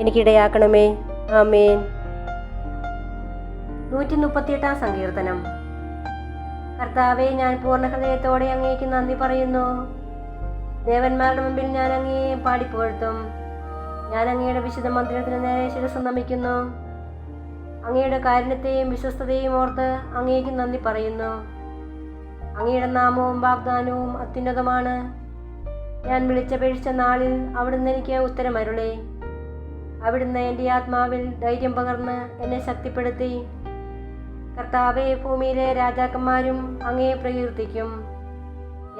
എനിക്കിടയാക്കണമേ. ആമേൻ. നൂറ്റി മുപ്പത്തിയെട്ടാം സങ്കീർത്തനം. കർത്താവെ ഞാൻ പൂർണ ഹൃദയത്തോടെ അങ്ങേക്ക് നന്ദി പറയുന്നു. ദേവന്മാരുടെ മുമ്പിൽ ഞാൻ അങ്ങയെ പാടിപ്പോഴത്തും ഞാൻ അങ്ങയുടെ വിശുദ്ധ മന്ദിരത്തിന് നേരെ ശിരസ് നമിക്കുന്നു. അങ്ങയുടെ കാരുണ്യത്തെയും വിശ്വസ്തതയും ഓർത്ത് അങ്ങേക്ക് നന്ദി പറയുന്നു. അങ്ങയുടെ നാമവും വാഗ്ദാനവും അത്യുന്നതമാണ്. ഞാൻ വിളിച്ചപേക്ഷിച്ച നാളിൽ അവിടുന്ന് എനിക്ക് ഉത്തരമരുളേ. അവിടുന്ന് എന്റെ ആത്മാവിൽ ധൈര്യം പകർന്ന് എന്നെ ശക്തിപ്പെടുത്തി. കർത്താവെ ഭൂമിയിലെ രാജാക്കന്മാരും അങ്ങയെ പ്രകീർത്തിക്കും.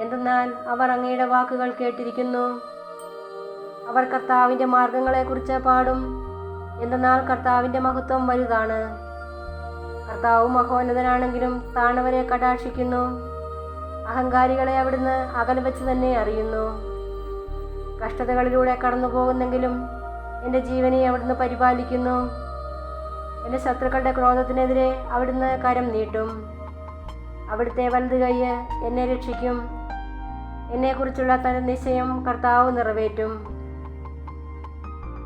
എന്തെന്നാൽ അവർ അങ്ങയുടെ വാക്കുകൾ കേട്ടിരിക്കുന്നു. അവർ കർത്താവിന്റെ മാർഗങ്ങളെക്കുറിച്ച് പാടും. എന്തെന്നാൽ കർത്താവിന്റെ മഹത്വം വലുതാണ്. കർത്താവ് മഹോന്നതനാണെങ്കിലും താണവരെ കടാക്ഷിക്കുന്നു. അഹങ്കാരികളെ അവിടുന്ന് അകൽ വെച്ച് തന്നെ അറിയുന്നു. കഷ്ടതകളിലൂടെ കടന്നു പോകുന്നെങ്കിലും എന്റെ ജീവനെ അവിടുന്ന് പരിപാലിക്കുന്നു. എന്റെ ശത്രുക്കളുടെ ക്രോധത്തിനെതിരെ അവിടുന്ന് കരം നീട്ടും. അവിടുത്തെ വലത് കൈ എന്നെ രക്ഷിക്കും. എന്നെക്കുറിച്ചുള്ള തന്റെ നിശ്ചയം കർത്താവ് നിറവേറ്റും.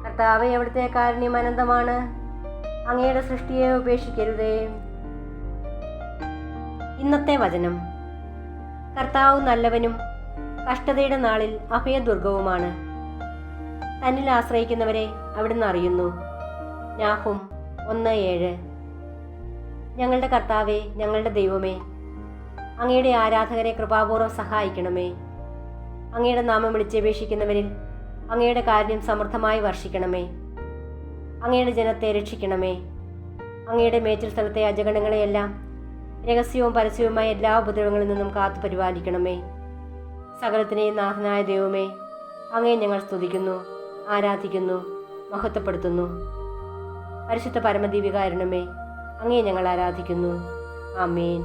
കർത്താവ് അവിടുത്തെ കാരുണ്യം അനന്തമാണ്. അങ്ങയുടെ സൃഷ്ടിയെ ഉപേക്ഷിക്കരുതേ. ഇന്നത്തെ വചനം. കർത്താവ് നല്ലവനും കഷ്ടതയുടെ നാളിൽ അഭയദുർഗവുമാണ്. തന്നിൽ ആശ്രയിക്കുന്നവരെ അവിടുന്ന് അറിയുന്നു. നാഹും ഒന്ന് ഏഴ്. ഞങ്ങളുടെ കർത്താവെ ഞങ്ങളുടെ ദൈവമേ അങ്ങയുടെ ആരാധകരെ കൃപാപൂർവം സഹായിക്കണമേ. അങ്ങയുടെ നാമം വിളിച്ചപേക്ഷിക്കുന്നവരിൽ അങ്ങയുടെ കാര്യം സമൃദ്ധമായി വർഷിക്കണമേ. അങ്ങയുടെ ജനത്തെ രക്ഷിക്കണമേ. അങ്ങയുടെ മേച്ചിൽ സ്ഥലത്തെ അജഗണങ്ങളെയെല്ലാം രഹസ്യവും പരസ്യവുമായ എല്ലാ ഉപദ്രവങ്ങളിൽ നിന്നും കാത്തു പരിപാലിക്കണമേ. സകലത്തിനെയും നാഥനായ ദൈവമേ അങ്ങയെ ഞങ്ങൾ സ്തുതിക്കുന്നു. ആരാധിക്കുന്നു മഹത്വപ്പെടുത്തുന്നു. പരിശുദ്ധ പരമദീപികാരണമേ അങ്ങേ ഞങ്ങൾ ആരാധിക്കുന്നു. ആമേൻ.